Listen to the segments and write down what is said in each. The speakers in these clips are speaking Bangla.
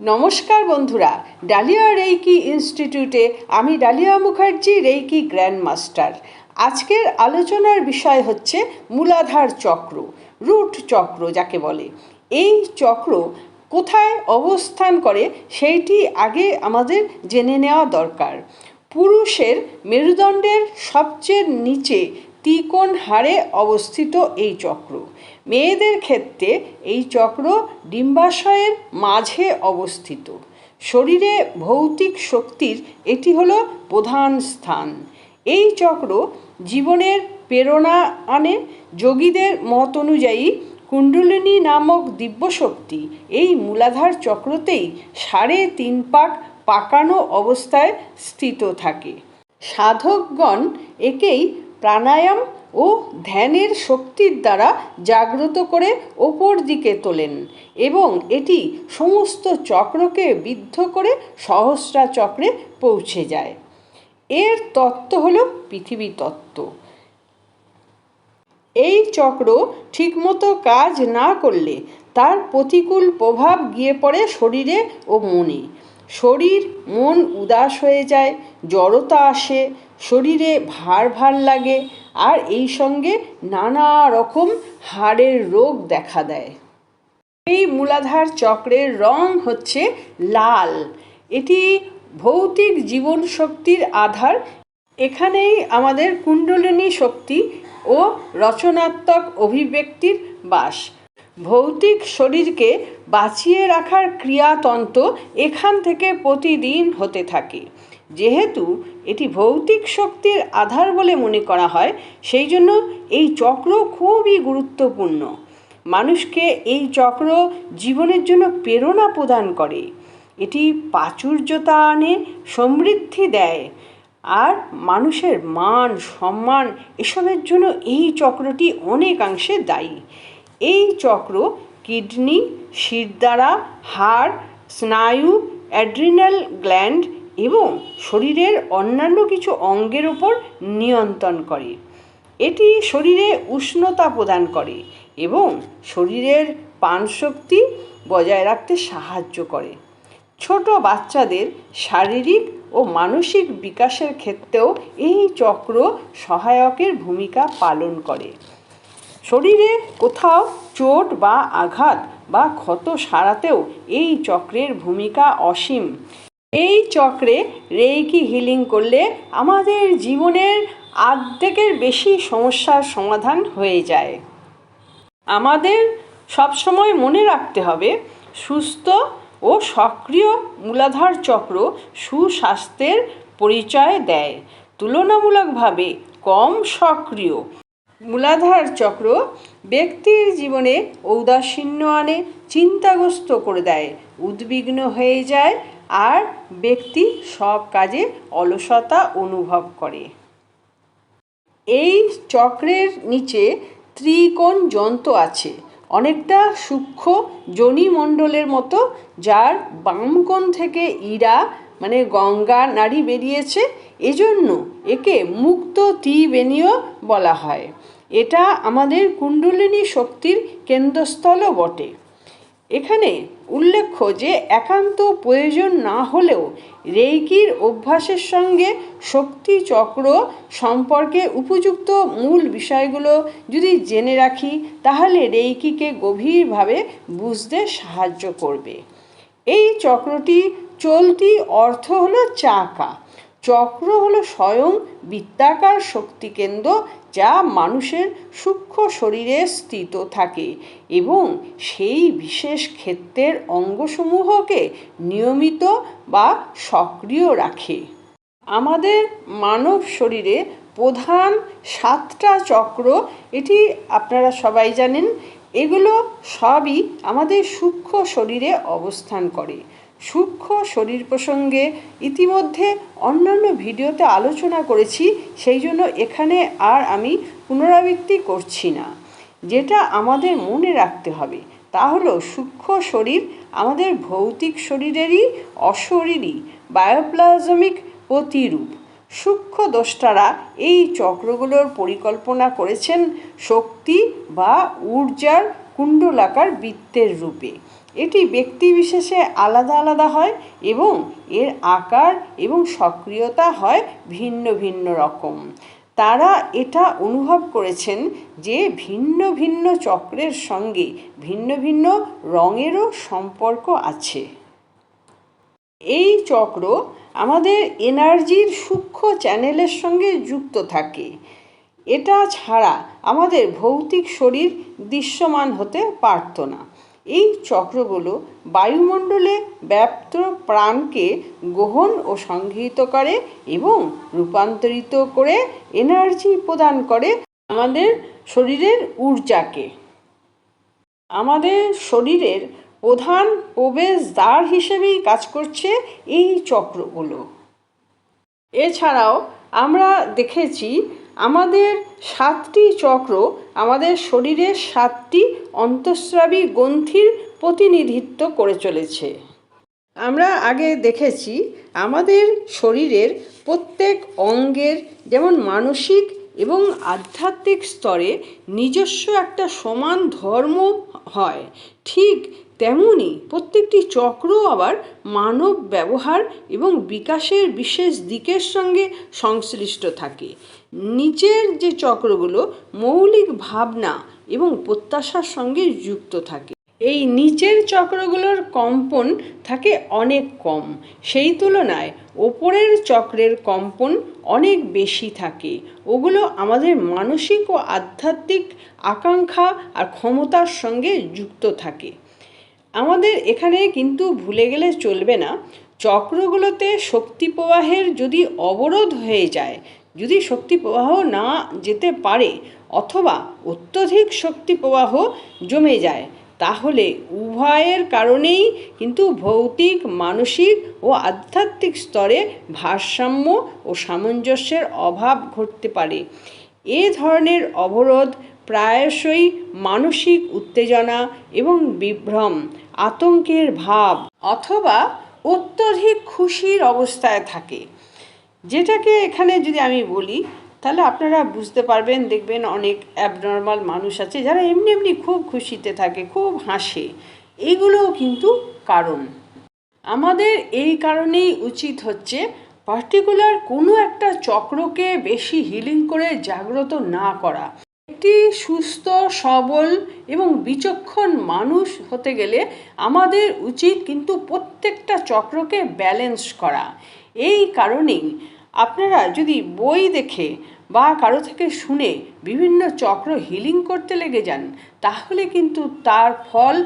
নমস্কার বন্ধুরা, ডালিয়া রেইকি ইনস্টিটিউটে আমি Dalia Mukherjee, reiki grand master আজকের আলোচনার বিষয় হচ্ছে মূলাধার চক্র, রুট চক্র যাকে বলে। এই চক্র কোথায় অবস্থান করে সেইটি আগে আমাদের জেনে নেওয়া দরকার। পুরুষের মেরুদণ্ডের সবচেয়ে নিচে ত্রিকোণ হাড়ে অবস্থিত এই চক্র। মেয়েদের ক্ষেত্রে এই চক্র ডিম্বাশয়ের মাঝে অবস্থিত। শরীরে ভৌতিক শক্তির এটি হলো প্রধান স্থান। এই চক্র জীবনের প্রেরণা আনে, যোগীদের মত অনুযায়ী কুণ্ডলিনী নামক দিব্যশক্তি এই মূলাধার চক্রতেই সাড়ে তিন পাক পাকানো অবস্থায় স্থিত থাকে। সাধকগণ একেই প্রাণায়াম ও ধ্যানের শক্তির দ্বারা জাগ্রত করে ওপর দিকে তোলেন এবং এটি সমস্ত চক্রকে বিদ্ধ করে সহস্রা চক্রে পৌঁছে যায়। এর তত্ত্ব হল পৃথিবী তত্ত্ব। এই চক্র ঠিকমতো কাজ না করলে তার প্রতিকূল প্রভাব গিয়ে পড়ে শরীরে ও মনে। শরীর মন উদাস হয়ে যায়, জড়তা আসে, শরীরে ভার ভার লাগে, আর এই সঙ্গে নানা রকম হাড়ের রোগ দেখা দেয়। এই মূলাধার চক্রের রং হচ্ছে লাল। এটি ভৌতিক জীবন শক্তির আধার। এখানেই আমাদের কুণ্ডলিনী শক্তি ও রচনাত্মক অভিব্যক্তির বাস। ভৌতিক শরীরকে বাঁচিয়ে রাখার ক্রিয়াতন্ত্র এখান থেকে প্রতিদিন হতে থাকে। যেহেতু এটি ভৌতিক শক্তির আধার বলে মনে করা হয়, সেই জন্য এই চক্র খুবই গুরুত্বপূর্ণ। মানুষকে এই চক্র জীবনের জন্য প্রেরণা প্রদান করে। এটি প্রাচুর্যতা আনে, সমৃদ্ধি দেয়, আর মানুষের মান, সম্মান, এসবের জন্য এই চক্রটি অনেকাংশে দায়ী। এই চক্র কিডনি শিরদাঁড়া হাড়, স্নায়ু, অ্যাড্রিনাল গ্ল্যান্ড এবং শরীরের অন্যান্য কিছু অঙ্গের ওপর নিয়ন্ত্রণ করে। এটি শরীরে উষ্ণতা প্রদান করে এবং শরীরের পানশক্তি বজায় রাখতে সাহায্য করে। ছোট বাচ্চাদের শারীরিক ও মানসিক বিকাশের ক্ষেত্রেও এই চক্র সহায়কের ভূমিকা পালন করে। শরীরে কোথাও চোট বা আঘাত বা ক্ষত সারাতেও এই চক্রের ভূমিকা অসীম। এই চক্রে রেইকি হিলিং করলে আমাদের জীবনের আর্ধেকের বেশি সমস্যার সমাধান হয়ে যায়। আমাদের সবসময় মনে রাখতে হবে, সুস্থ ও সক্রিয় মূলাধার চক্র সুস্বাস্থ্যের পরিচয় দেয়। তুলনামূলকভাবে কম সক্রিয়। মূলাধার চক্র ব্যক্তির জীবনে ঔদাসীন্য আনে, চিন্তাগ্রস্ত করে দেয়, উদ্বিগ্ন হয়ে যায় আর ব্যক্তি সব কাজে অলসতা অনুভব করে। এই চক্রের নিচে ত্রিকোণ যন্ত্র আছে, অনেকটা সূক্ষ্ম জনিমণ্ডলের মতো, যার বামকোণ থেকে ইরা মানে গঙ্গা নাড়ি বেরিয়েছে, এজন্য একে মুক্ত ত্রিবেণীয় বলা হয়। এটা আমাদের কুণ্ডলিনী শক্তির কেন্দ্রস্থলও বটে। এখানে উল্লেখ্য যে, একান্ত প্রয়োজন না হলেও রেইকির অভ্যাসের সঙ্গে শক্তি চক্র সম্পর্কে উপযুক্ত মূল বিষয়গুলো যদি জেনে রাখি, তাহলে রেইকিকে গভীরভাবে বুঝতে সাহায্য করবে। এই চক্রটি চলতি অর্থ হলো চাকা। চক্র হলো স্বয়ং বৃত্তাকার শক্তিকেন্দ্র যা মানুষের সূক্ষ্ম শরীরে স্থিত থাকে এবং সেই বিশেষ ক্ষেত্রের অঙ্গসমূহকে নিয়মিত বা সক্রিয় রাখে। আমাদের মানব শরীরে প্রধান সাতটা চক্র, এটি আপনারা সবাই জানেন, এগুলো সবই আমাদের সূক্ষ্ম শরীরে অবস্থান করে। সূক্ষ্ম শরীর প্রসঙ্গে ইতিমধ্যে অন্যান্য ভিডিওতে আলোচনা করেছি, সেই জন্য এখানে আর আমি পুনরাবৃত্তি করছি না। যেটা আমাদের মনে রাখতে হবে, তা হলো সূক্ষ্ম শরীর আমাদের ভৌতিক শরীরেরই অশরীরই বায়োপ্লাজমিক প্রতিরূপ। সূক্ষ্ম দ্রষ্টারা এই চক্রগুলোর পরিকল্পনা করেছেন শক্তি বা ঊর্জার কুণ্ডলাকার বৃত্তের রূপে। এটি ব্যক্তি বিশেষে আলাদা আলাদা হয় এবং এর আকার এবং সক্রিয়তা হয় ভিন্ন ভিন্ন রকম। তারা এটা অনুভব করেছেন যে ভিন্ন ভিন্ন চক্রের সঙ্গে ভিন্ন ভিন্ন রঙেরও সম্পর্ক আছে। এই চক্র আমাদের এনার্জির সূক্ষ্ম চ্যানেলের সঙ্গে যুক্ত থাকে। এটা ছাড়া আমাদের ভৌতিক শরীর দৃশ্যমান হতে পারত না। এই চক্রগুলো বায়ুমণ্ডলে ব্যাপ্ত প্রাণকে গ্রহণ ও সংগৃহীত করে এবং রূপান্তরিত করে এনার্জি প্রদান করে আমাদের শরীরের ঊর্জাকে। আমাদের শরীরের প্রধান প্রবেশদ্বার হিসেবেই কাজ করছে এই চক্রগুলো। এছাড়াও আমরা দেখেছি আমাদের সাতটি চক্র, আমাদের শরীরের সাতটি অন্তঃস্রাবী গ্রন্থির প্রতিনিধিত্ব করে চলেছে। আমরা আগে দেখেছি আমাদের শরীরের প্রত্যেক অঙ্গের যেমন মানসিক এবং আধ্যাত্মিক স্তরে নিজস্ব একটা সমান ধর্ম হয়। ঠিক তেমনি প্রত্যেকটি চক্র আবার মানব ব্যবহার এবং বিকাশের বিশেষ দিকের সঙ্গে সংশ্লিষ্ট থাকে। নিচের যে চক্রগুলো মৌলিক ভাবনা এবং প্রত্যাশার সঙ্গে যুক্ত থাকে। এই নিচের চক্রগুলোর কম্পন থাকে অনেক কম। সেই তুলনায় ওপরের চক্রের কম্পন অনেক বেশি থাকে। ওগুলো আমাদের মানসিক ও আধ্যাত্মিক আকাঙ্ক্ষা আর ক্ষমতার সঙ্গে যুক্ত থাকে। আমাদের এখানে কিন্তু ভুলে গেলে চলবে না। চক্রগুলোতে শক্তি প্রবাহের যদি অবরোধ হয়ে যায়, যদি শক্তি প্রবাহ না যেতে পারে অথবা অত্যধিক শক্তি প্রবাহ জমে যায়, তাহলে উভয়ের কারণেই কিন্তু ভৌতিক, মানসিক ও আধ্যাত্মিক স্তরে ভারসাম্য ও সামঞ্জস্যের অভাব ঘটতে পারে। এ ধরনের অবরোধ প্রায়শই মানসিক উত্তেজনা এবং বিভ্রম, আতঙ্কের ভাব অথবা অত্যধিক খুশির অবস্থায় থাকে। যেটাকে এখানে যদি আমি বলি, তাহলে আপনারা বুঝতে পারবেন, দেখবেন অনেক অ্যাবনর্মাল মানুষ আছে যারা এমনি এমনি খুব খুশিতে থাকে, খুব হাসে। এইগুলোও কিন্তু কারণ। আমাদের এই কারণেই উচিত হচ্ছে পার্টিকুলার কোনো একটা চক্রকে বেশি হিলিং করে জাগ্রত না করা। একটি সুস্থ, সবল এবং বিচক্ষণ মানুষ হতে গেলে আমাদের উচিত কিন্তু প্রত্যেকটা চক্রকে ব্যালেন্স করা। এই কারণেই আপনারা যদি বই দেখে বা কারও থেকে শুনে বিভিন্ন চক্র হিলিং করতে লেগে যান, তাহলে কিন্তু তার ফল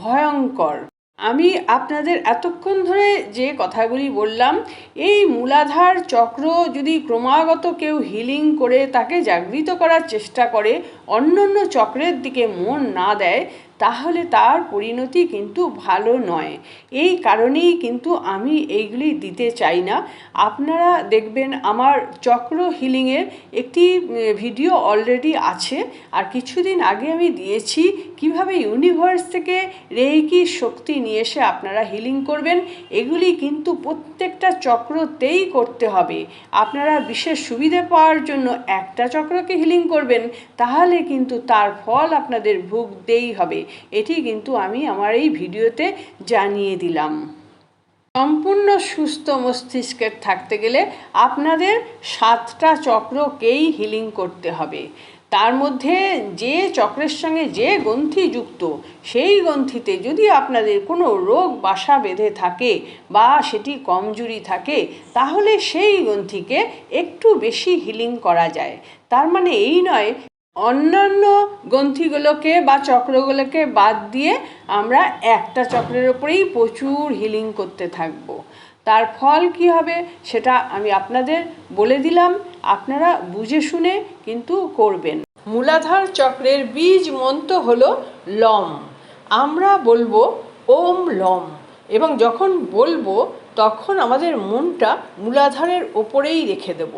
ভয়ঙ্কর। আমি আপনাদের এতক্ষণ ধরে যে কথাগুলি বললাম, এই মূলাধার চক্র যদি ক্রমাগত কেউ হিলিং করে তাকে জাগৃত করার চেষ্টা করে অন্য অন্য চক্রের দিকে মন না দেয়, তাহলে তার পরিণতি কিন্তু ভালো নয়। এই কারণেই কিন্তু আমি এইগুলি দিতে চাই না। আপনারা দেখবেন আমার চক্র হিলিংয়ের একটি ভিডিও অলরেডি আছে। আর কিছুদিন আগে আমি দিয়েছি। কীভাবে ইউনিভার্স থেকে রেইকি শক্তি নিয়ে এসে আপনারা হিলিং করবেন, এগুলি কিন্তু প্রত্যেকটা চক্রতেই করতে হবে। আপনারা বিশেষ সুবিধে পাওয়ার জন্য একটা চক্রকে হিলিং করবেন। তাহলে কিন্তু তার ফল আপনাদের ভুগতেই হবে। এটি কিন্তু আমি আমার এই ভিডিওতে জানিয়ে দিলাম। সম্পূর্ণ সুস্থ মস্তিষ্কের থাকতে গেলে আপনাদের সাতটা চক্রকেই হিলিং করতে হবে। তার মধ্যে যে চক্রের সঙ্গে যে গ্রন্থি যুক্ত, সেই গ্রন্থিতে যদি আপনাদের কোনো রোগ বাসা বেঁধে থাকে বা সেটি কমজুরি থাকে, তাহলে সেই গ্রন্থিকে একটু বেশি হিলিং করা যায়। তার মানে এই নয় অন্যান্য গ্রন্থিগুলোকে বা চক্রগুলোকে বাদ দিয়ে আমরা একটা চক্রের ওপরেই প্রচুর হিলিং করতে থাকব। তার ফল কি হবে সেটা আমি আপনাদের বলে দিলাম, আপনারা বুঝে শুনে কিন্তু করবেন। মূলাধার চক্রের বীজ মন্ত্র হলো লম। আমরা বলব ওম লম এবং যখন বলব তখন আমাদের মনটা মূলাধারের ওপরেই রেখে দেব।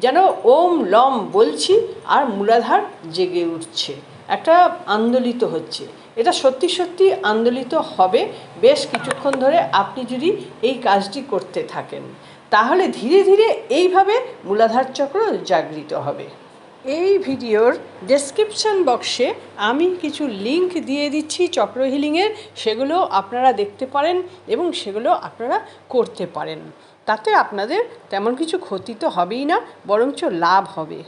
যেন ওম লম বলছি আর মূলাধার জেগে উঠছে। একটা আন্দোলিত হচ্ছে। এটা সত্যি সত্যি আন্দোলিত হবে। বেশ কিছুক্ষণ ধরে আপনি যদি এই কাজটি করতে থাকেন, তাহলে ধীরে ধীরে এইভাবে মূলাধার চক্র জাগৃত হবে। এই ভিডিওর ডেসক্রিপশন বক্সে আমি কিছু লিংক দিয়ে দিচ্ছি চক্র হিলিংয়ের সেগুলো আপনারা দেখতে পারেন এবং সেগুলো আপনারা করতে পারেন। তাতে আপনাদের তেমন কিছু ক্ষতি তো হবেই না, বরঞ্চ লাভ হবে।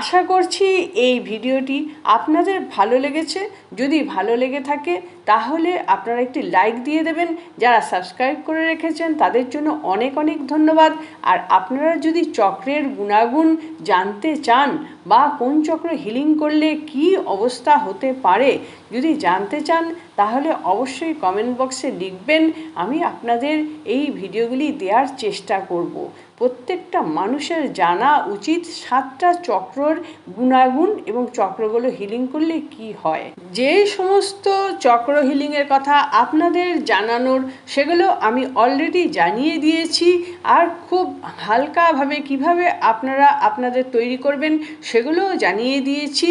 আশা করছি এই ভিডিওটি আপনাদের ভালো লেগেছে। যদি ভালো লেগে থাকে, তাহলে আপনারা একটি লাইক দিয়ে দেবেন। যারা সাবস্ক্রাইব করে রেখেছেন, তাদের জন্য অনেক অনেক ধন্যবাদ। আর আপনারা যদি চক্রের গুণাগুণ জানতে চান বা কোন চক্র হিলিং করলে কি অবস্থা হতে পারে যদি জানতে চান, তাহলে অবশ্যই কমেন্ট বক্সে লিখবেন। আমি আপনাদের এই ভিডিওগুলি দেওয়ার চেষ্টা করব। প্রত্যেকটা মানুষের জানা উচিত সাতটা চক্রর গুণাগুণ এবং চক্রগুলো হিলিং করলে কি হয়। যে সমস্ত চক্র হিলিংয়ের কথা আপনাদের জানানোর, সেগুলো আমি অলরেডি জানিয়ে দিয়েছি। আর খুব হালকাভাবে কীভাবে আপনারা আপনাদের তৈরি করবেন সেগুলোও জানিয়ে দিয়েছি,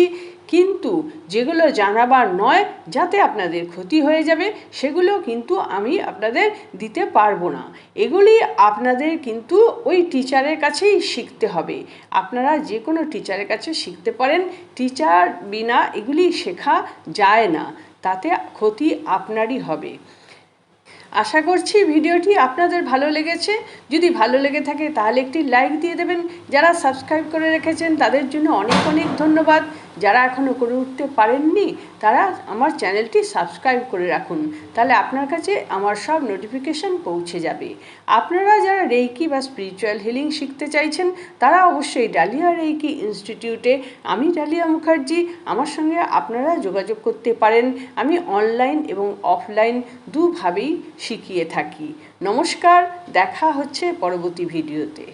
কিন্তু যেগুলো জানাবার নয় যাতে আপনাদের ক্ষতি হয়ে যাবে, সেগুলো কিন্তু আমি আপনাদের দিতে পারব না। এগুলি আপনাদের কিন্তু ওই টিচারের কাছেই শিখতে হবে। আপনারা যে কোনো টিচারের কাছে শিখতে পারেন, টিচার বিনা এগুলি শেখা যায় না। তাতে ক্ষতি আপনারই হবে। আশা করছি ভিডিওটি আপনাদের ভালো লেগেছে। যদি ভালো লেগে থাকে তাহলে একটি লাইক দিয়ে দেবেন। যারা সাবস্ক্রাইব করে রেখেছেন তাদের জন্য অনেক অনেক ধন্যবাদ। যারা এখনও করে উঠতে পারেননি, তারা আমার চ্যানেলটি সাবস্ক্রাইব করে রাখুন। তাহলে আপনার কাছে আমার সব নোটিফিকেশান পৌঁছে যাবে। আপনারা যারা রেইকি বা স্পিরিচুয়াল হিলিং শিখতে চাইছেন, তারা অবশ্যই ডালিয়া রেইকি ইনস্টিটিউটে আমি ডালিয়া মুখার্জি আমার সঙ্গে আপনারা যোগাযোগ করতে পারেন। আমি অনলাইন এবং অফলাইন দুভাবেই শিখিয়ে থাকি। নমস্কার, দেখা হচ্ছে পরবর্তী ভিডিওতে